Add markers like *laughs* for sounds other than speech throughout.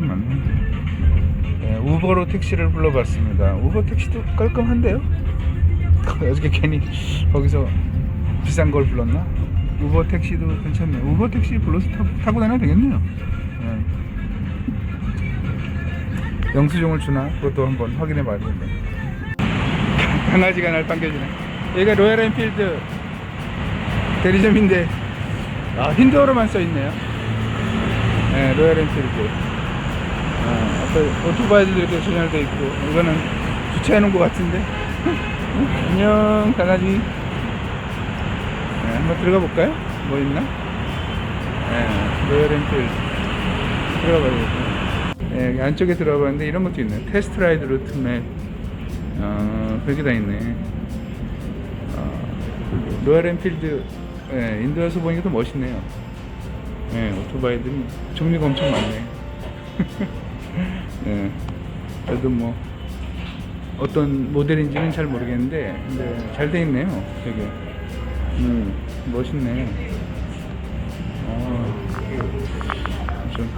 사람 많는데. 네, 우버로 택시를 불러봤습니다. 우버 택시도 깔끔한데요? *laughs* 어저께 괜히 거기서 비싼 걸 불렀나? 우버 택시도 괜찮네요. 우버 택시 불러서 타, 타고 다녀도 되겠네요. 네. 영수증을 주나? 그것도 한번 확인해 봐야 되는데. 강아지가 날 반겨주네. 여기가 로얄 엔필드 대리점인데, 아, 힌두어로만 써 있네요. 네, 로얄 엔필드. 어, 앞에 오토바이들도 이렇게 전열돼 있고, 이거는 주차해 놓은 것 같은데. 응? *laughs* 안녕, 강아지. 네, 한번 들어가 볼까요? 뭐 있나? 네, 로얄 엔필드. 들어가 봐야겠다. 네, 안쪽에 들어가 봤는데 이런 것도 있네. 테스트 라이드 루트 맵. 어, 그렇게 다 있네. 어, 로얄 엔필드, 예, 인도에서 보니까 더 멋있네요. 예, 오토바이들이 종류가 엄청 많네. *laughs* 예, 그래도 뭐, 어떤 모델인지는 잘 모르겠는데, 근데 잘 돼 있네요, 되게. 음, 멋있네. 어, 좀,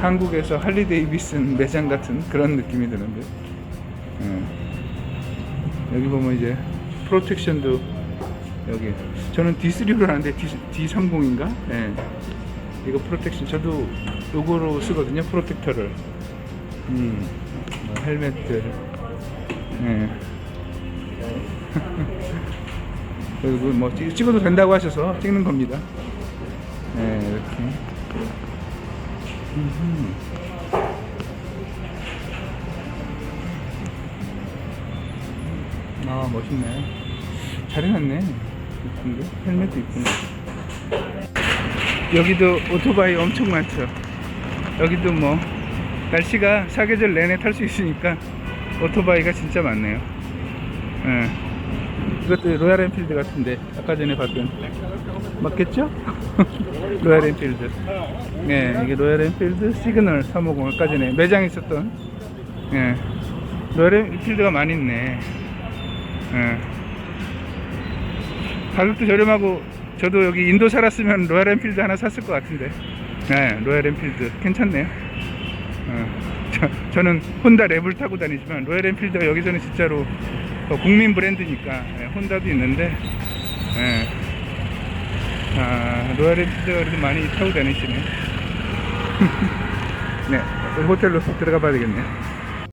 한국에서 할리 데이비슨 매장 같은 그런 느낌이 드는데. 예. 여기 보면 이제 프로텍션도 여기 저는 D3로 하는데 D, D30인가? 예. 이거 프로텍션 저도 요거로 쓰거든요 프로텍터를 음, 뭐 헬멧들. 예. *laughs* 그리고 뭐 찍- 찍어도 된다고 하셔서 찍는 겁니다. 예, 이렇게. 아 멋있네. 잘 해놨네. 이쁜데? 헬멧도 이쁘네. 여기도 오토바이 엄청 많죠. 여기도 뭐 날씨가 사계절 내내 탈 수 있으니까 오토바이가 진짜 많네요 예. 이것도 로얄 엔필드 같은데 아까 전에 봤던 맞겠죠? *laughs* 로얄 엔필드 예, 이게 로얄 엔필드 시그널 350 아까 전에 매장에 있었던 예. 로얄 엔필드가 많이 있네 예. 가격도 저렴하고 저도 여기 인도 살았으면 로얄 엔필드 하나 샀을 것 같은데 네, 로얄 엔필드 괜찮네요 어, 저, *laughs* 저는 혼다 랩을 타고 다니지만 로얄 엔필드가 여기서는 진짜로 어, 국민 브랜드니까 예, 혼다도 있는데 예. 아, 로얄 엔필드가 그래도 많이 타고 다니시네 *laughs* 네, 호텔로 들어가 봐야 되겠네요